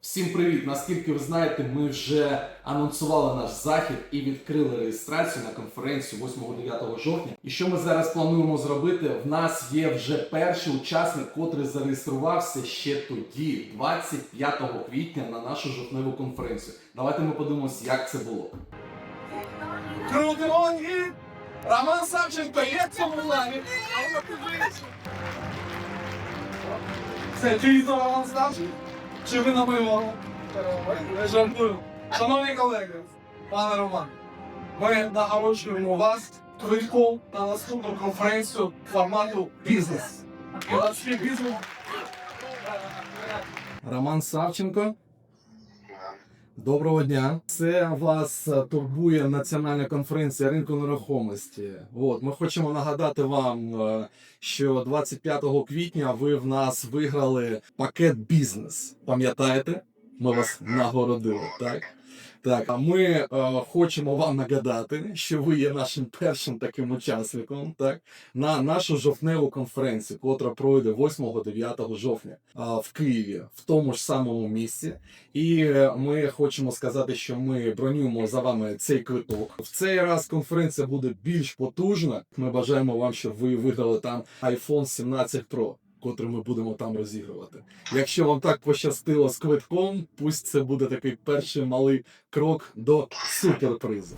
Всім привіт! Наскільки ви знаєте, ми вже анонсували наш захід і відкрили реєстрацію на конференцію 8-9 жовтня. І що ми зараз плануємо зробити? В нас є вже перший учасник, котрий зареєструвався ще тоді, 25 квітня, на нашу жовтневу конференцію. Давайте ми подивимось, як це було. Круті ноги! Роман Савченко є в цьому лаві. Це дійсно Роман Савченко? Чи ви намилували? Не жартую. Шановні колеги, пане Роман, ми нагороджуємо вас квитком на наступну конференцію формату бізнес. Роман Савченко. Доброго дня. Це вас е, турбує національна конференція ринку нерухомості. От ми хочемо нагадати вам, е, що 25 квітня ви в нас виграли пакет бізнес. Пам'ятаєте? Ми вас нагородили, так? Так, а ми е, хочемо вам нагадати, що ви є нашим першим таким учасником, так, на нашу жовтневу конференцію, котра пройде 8-9 жовтня а, в Києві, в тому ж самому місці. І е, ми хочемо сказати, що ми бронюємо за вами цей квиток. В цей раз конференція буде більш потужна. Ми бажаємо вам, щоб ви виграли там iPhone 17 Pro. Котрий ми будемо там розігрувати. Якщо вам так пощастило з квитком, пусть це буде такий перший малий крок до суперпризу.